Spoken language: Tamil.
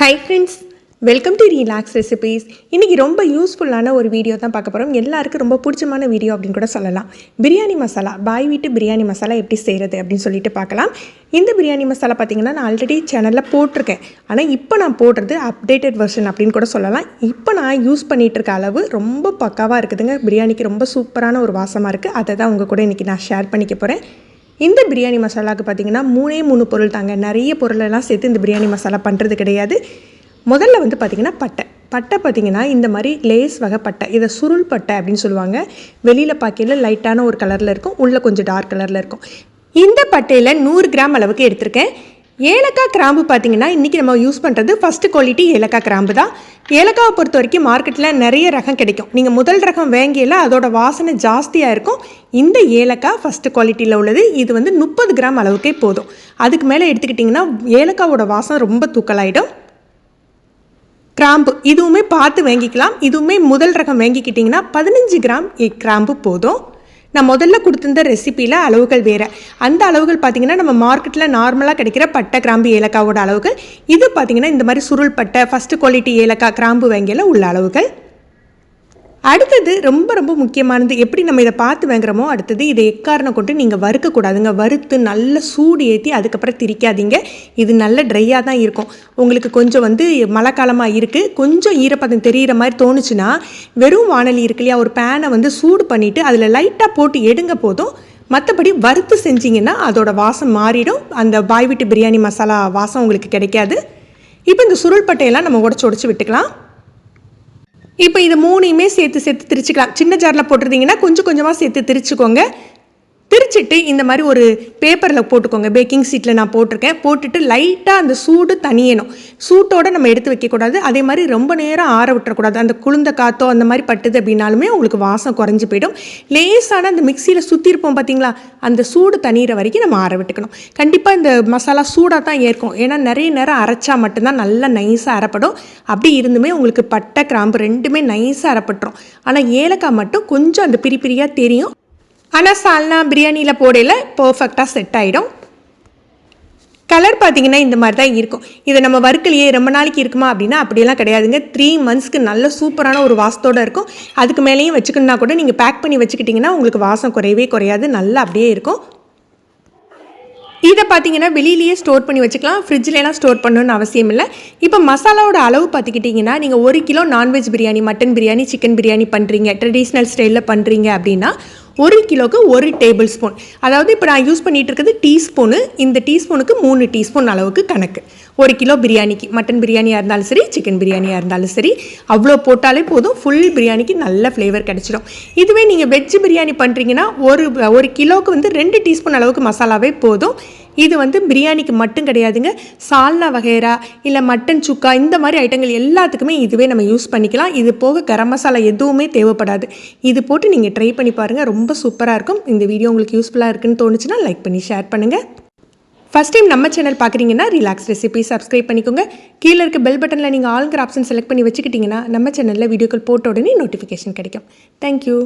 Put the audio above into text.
Hi friends welcome to Relax Recipes இன்றைக்கி ரொம்ப யூஸ்ஃபுல்லான ஒரு வீடியோ தான் பார்க்க போகிறோம் எல்லாருக்கும் ரொம்ப பிடிச்சமான வீடியோ அப்படின்னு கூட சொல்லலாம். பிரியாணி மசாலா பாய் வீட்டு பிரியாணி மசாலா எப்படி செய்கிறது அப்படின்னு சொல்லிட்டு பார்க்கலாம். இந்த பிரியாணி மசாலா பார்த்தீங்கன்னா நான் ஆல்ரெடி சேனலில் போட்டிருக்கேன். ஆனால் இப்போ நான் போடுறது அப்டேட்டட் வெர்ஷன் அப்படின்னு கூட சொல்லலாம். இப்போ நான் யூஸ் பண்ணிகிட்டு இருக்க அளவு ரொம்ப பக்காவாக இருக்குதுங்க. பிரியாணிக்கு ரொம்ப சூப்பரான ஒரு வாசமாக இருக்குது அதை தான் உங்கள் கூட இன்றைக்கி நான் ஷேர் பண்ணிக்க போகிறேன் இந்த பிரியாணி மசாலாவுக்கு பார்த்தீங்கன்னா மூணே மூணு பொருள் தாங்க. நிறைய பொருளெல்லாம் சேர்த்து இந்த பிரியாணி மசாலா பண்ணுறது கிடையாது. முதல்ல வந்து பார்த்திங்கன்னா பட்டை. பட்டை பார்த்திங்கன்னா இந்த மாதிரி லேஸ் வகை பட்டை. இதை சுருள் பட்டை அப்படின்னு சொல்லுவாங்க. வெளியில் பார்க்கையில் லைட்டான ஒரு கலரில் இருக்கும். உள்ளே கொஞ்சம் டார்க் கலரில் இருக்கும். இந்த பட்டையில் நூறு கிராம் அளவுக்கு எடுத்திருக்கேன். ஏலக்காய் கிராம்பு பார்த்தீங்கன்னா இன்றைக்கி நம்ம யூஸ் பண்ணுறது ஃபஸ்ட்டு குவாலிட்டி ஏலக்காய் கிராம்பு தான். ஏலக்காவை பொறுத்த வரைக்கும் மார்க்கெட்டில் நிறைய ரகம் கிடைக்கும். நீங்கள் முதல் ரகம் வாங்கியில் அதோட வாசனை ஜாஸ்தியாக இருக்கும். இந்த ஏலக்காய் ஃபஸ்ட்டு குவாலிட்டியில் உள்ளது. இது வந்து முப்பது கிராம் அளவுக்கே போதும். அதுக்கு மேலே எடுத்துக்கிட்டிங்கன்னா ஏலக்காவோட வாசம் ரொம்ப தூக்கலாயிடும். கிராம்பு இதுவுமே பார்த்து வாங்கிக்கலாம். இதுவுமே முதல் ரகம் வாங்கிக்கிட்டிங்கன்னா பதினஞ்சு கிராம் கிராம்பு போதும். நான் முதல்ல கொடுத்துருந்த ரெசிப்பியில் அளவுகள் வேறு. அந்த அளவுகள் பார்த்திங்கன்னா நம்ம மார்க்கெட்டில் நார்மலாக கிடைக்கிற பட்டை கிராம்பு ஏலக்காவோட அளவுகள். இது பார்த்திங்கன்னா இந்த மாதிரி சுருள் பட்டை ஃபஸ்ட்டு குவாலிட்டி ஏலக்காய் கிராம்பு வங்கியில் உள்ள அளவுகள். அடுத்தது ரொம்ப ரொம்ப முக்கியமானது எப்படி நம்ம இதை பார்த்து வாங்குறோமோ அடுத்தது இதை எக்காரணம் கொண்டு நீங்கள் வறுக்கக்கூடாதுங்க. வறுத்து நல்ல சூடு ஏற்றி அதுக்கப்புறம் திரிக்காதீங்க. இது நல்ல ட்ரையாக தான் இருக்கும். உங்களுக்கு கொஞ்சம் வந்து மழை காலமாக இருக்குது கொஞ்சம் ஈரப்பதம் தெரிகிற மாதிரி தோணுச்சுன்னா வெறும் வானலி இருக்கு இல்லையா ஒரு பேனை வந்து சூடு பண்ணிவிட்டு அதில் லைட்டாக போட்டு எடுங்க போதும். மற்றபடி வறுத்து செஞ்சிங்கன்னா அதோட வாசம் மாறிடும். அந்த பாய் விட்டு பிரியாணி மசாலா வாசம் உங்களுக்கு கிடைக்காது. இப்போ இந்த சுருள் பட்டையெல்லாம் நம்ம உடச்சி உடச்சி விட்டுக்கலாம். இப்போ இது மூணையுமே சேர்த்து சேர்த்து திரிச்சுக்கலாம். சின்ன ஜாரில் போட்டிருந்தீங்கன்னா கொஞ்சம் கொஞ்சமாக சேர்த்து திரிச்சுக்கோங்க. பிரிச்சுட்டு இந்த மாதிரி ஒரு பேப்பரில் போட்டுக்கோங்க. பேக்கிங் சீட்டில் நான் போட்டிருக்கேன். போட்டுட்டு லைட்டாக அந்த சூடு தனியணும் சூட்டோடு நம்ம எடுத்து வைக்கக்கூடாது. அதே மாதிரி ரொம்ப நேரம் ஆற விட்டுறக்கூடாது. அந்த குளிர்ந்த காற்றோ அந்த மாதிரி பட்டுது அப்படின்னாலுமே உங்களுக்கு வாசம் குறைஞ்சி போயிடும். லேசான அந்த மிக்சியில் சுற்றிருப்போம் பார்த்தீங்களா அந்த சூடு தனியிற வரைக்கும் நம்ம ஆற விட்டுக்கணும். கண்டிப்பாக இந்த மசாலா சூடாக தான் ஏற்கும். ஏன்னா நிறைய நேரம் அரைச்சா மட்டும்தான் நல்லா நைஸாக அரைப்படும். அப்படி இருந்துமே உங்களுக்கு பட்டை கிராம்பு ரெண்டுமே நைஸாக அரைப்பட்டுரும். ஆனால் ஏலக்காய் மட்டும் கொஞ்சம் அந்த பிரி பிரியாக தெரியும். ஆனால் சால்னா பிரியாணியில் போடையில் பர்ஃபெக்டாக செட் ஆகிடும் கலர் பார்த்தீங்கன்னா இந்த மாதிரி தான் இருக்கும். இதை நம்ம வறுக்கலையே ரொம்ப நாளைக்கு இருக்குமா அப்படின்னா அப்படியெல்லாம் கிடையாதுங்க. த்ரீ மந்த்ஸ்க்கு நல்ல சூப்பரான ஒரு வாசத்தோடு இருக்கும். அதுக்கு மேலேயும் வச்சுக்கணுன்னா கூட நீங்கள் பேக் பண்ணி வச்சுக்கிட்டிங்கன்னா உங்களுக்கு வாசம் குறையவே குறையாது. நல்லா அப்படியே இருக்கும். இதை பார்த்தீங்கன்னா வெளியிலேயே ஸ்டோர் பண்ணி வச்சுக்கலாம். ஃப்ரிட்ஜ்லாம் ஸ்டோர் பண்ணணும்னு அவசியம் இல்லை. இப்போ மசாலாவோட அளவு பார்த்துக்கிட்டிங்கன்னா நீங்கள் ஒரு kilo non veg biryani mutton biryani chicken biryani பண்ணுறீங்க ட்ரெடிஷ்னல் ஸ்டைலில் பண்ணுறீங்க அப்படின்னா ஒரு கிலோக்கு ஒரு டேபிள் ஸ்பூன் அதாவது இப்போ நான் யூஸ் பண்ணிகிட்டு இருக்கிறது டீஸ்பூனு. இந்த டீஸ்பூனுக்கு மூணு டீஸ்பூன் அளவுக்கு கணக்கு. ஒரு கிலோ பிரியாணிக்கு மட்டன் பிரியாணியாக இருந்தாலும் சரி சிக்கன் பிரியாணியாக இருந்தாலும் சரி அவ்வளோ போட்டாலே போதும். ஃபுல் பிரியாணிக்கு நல்ல ஃப்ளேவர் கிடச்சிடும். இதுவே நீங்கள் வெஜ் பிரியாணி பண்ணுறீங்கன்னா ஒரு ஒரு கிலோவுக்கு வந்து ரெண்டு டீஸ்பூன் அளவுக்கு மசாலாவே போதும். இது வந்து பிரியாணிக்கு மட்டும் கிடையாதுங்க. சால்னா வகைரா இல்லை மட்டன் சுக்கா இந்த மாதிரி ஐட்டங்கள் எல்லாத்துக்குமே இதுவே நம்ம யூஸ் பண்ணிக்கலாம். இது போக கரம் மசாலா எதுவுமே தேவைப்படாது. இது போட்டு நீங்கள் ட்ரை பண்ணி பாருங்கள் ரொம்ப சூப்பராக இருக்கும். இந்த வீடியோ உங்களுக்கு யூஸ்ஃபுல்லாக இருக்குன்னு தோணுச்சுன்னா லைக் பண்ணி ஷேர் பண்ணுங்கள் ஃபஸ்ட் டைம் நம்ம சேனல் பார்க்குறீங்கன்னா ரிலாக்ஸ் ரெசிபி சப்ஸ்கிரைப் பண்ணிக்கோங்க. கீழே இருக்க பெல் பட்டனில் நீங்கள் ஆளுங்கிற ஆப்ஷன் செலக்ட் பண்ணி வச்சுக்கிட்டிங்கன்னா நம்ம சேனலில் வீடியோக்கள் போட்ட உடனே நோட்டிஃபிகேஷன் கிடைக்கும். தேங்க்யூ